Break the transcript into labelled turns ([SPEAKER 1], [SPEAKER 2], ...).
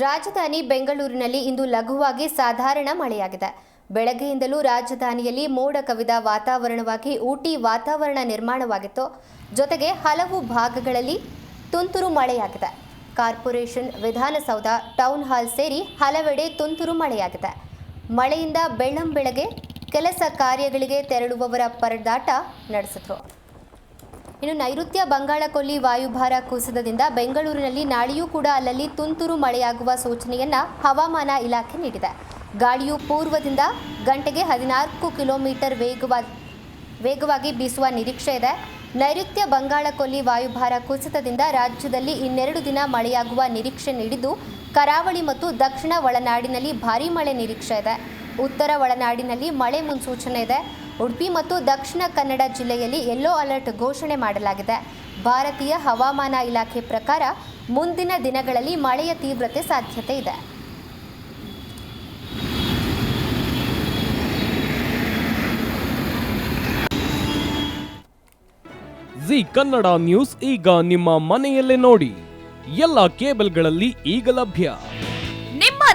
[SPEAKER 1] ರಾಜಧಾನಿ ಬೆಂಗಳೂರಿನಲ್ಲಿ ಇಂದು ಲಘುವಾಗಿ ಸಾಧಾರಣ ಮಳೆಯಾಗಿದೆ. ಬೆಳಗ್ಗೆಯಿಂದಲೂ ರಾಜಧಾನಿಯಲ್ಲಿ ಮೋಡ ಕವಿದ ವಾತಾವರಣವಾಗಿ ಊಟಿ ವಾತಾವರಣ ನಿರ್ಮಾಣವಾಗಿತ್ತು. ಜೊತೆಗೆ ಹಲವು ಭಾಗಗಳಲ್ಲಿ ತುಂತುರು ಮಳೆಯಾಗಿದೆ. ಕಾರ್ಪೊರೇಷನ್ ವಿಧಾನಸೌಧ ಟೌನ್ ಹಾಲ್ ಸೇರಿ ಹಲವೆಡೆ ತುಂತುರು ಮಳೆಯಾಗಿದೆ. ಮಳೆಯಿಂದ ಬೆಳ್ಳಂಬೆಳಗ್ಗೆ ಕೆಲಸ ಕಾರ್ಯಗಳಿಗೆ ತೆರಳುವವರ ಪರದಾಟ ನಡೆಸಿದ್ರು. ಇನ್ನು ನೈಋತ್ಯ ಬಂಗಾಳ ಕೊಲ್ಲಿ ವಾಯುಭಾರ ಕುಸಿತದಿಂದ ಬೆಂಗಳೂರಿನಲ್ಲಿ ನಾಳೆಯೂ ಕೂಡ ಅಲ್ಲಲ್ಲಿ ತುಂತುರು ಮಳೆಯಾಗುವ ಸೂಚನೆಯನ್ನ ಹವಾಮಾನ ಇಲಾಖೆ ನೀಡಿದೆ. ಗಾಳಿಯು ಪೂರ್ವದಿಂದ ಗಂಟೆಗೆ ಹದಿನಾಲ್ಕು ಕಿಲೋಮೀಟರ್ ವೇಗವಾಗಿ ವೇಗವಾಗಿ ಬೀಸುವ ನಿರೀಕ್ಷೆ ಇದೆ. ನೈಋತ್ಯ ಬಂಗಾಳ ಕೊಲ್ಲಿ ವಾಯುಭಾರ ಕುಸಿತದಿಂದ ರಾಜ್ಯದಲ್ಲಿ ಇನ್ನೆರಡು ದಿನ ಮಳೆಯಾಗುವ ನಿರೀಕ್ಷೆ ನೀಡಿದ್ದು, ಕರಾವಳಿ ಮತ್ತು ದಕ್ಷಿಣ ಒಳನಾಡಿನಲ್ಲಿ ಭಾರೀ ಮಳೆ ನಿರೀಕ್ಷೆ ಇದೆ. ಉತ್ತರ ಒಳನಾಡಿನಲ್ಲಿ ಮಳೆ ಮುನ್ಸೂಚನೆ ಇದೆ. ಉಡುಪಿ ಮತ್ತು ದಕ್ಷಿಣ ಕನ್ನಡ ಜಿಲ್ಲೆಯಲ್ಲಿ ಯೆಲ್ಲೋ ಅಲರ್ಟ್ ಘೋಷಣೆ ಮಾಡಲಾಗಿದೆ. ಭಾರತೀಯ ಹವಾಮಾನ ಇಲಾಖೆ ಪ್ರಕಾರ ಮುಂದಿನ ದಿನಗಳಲ್ಲಿ ಮಳೆಯ ತೀವ್ರತೆ ಸಾಧ್ಯತೆ ಇದೆ.
[SPEAKER 2] ಜಿ ಕನ್ನಡ ನ್ಯೂಸ್ ಈಗ ನಿಮ್ಮ ಮನೆಯಲ್ಲೇ ನೋಡಿ. ಎಲ್ಲ ಕೇಬಲ್ಗಳಲ್ಲಿ ಈಗ ಲಭ್ಯ.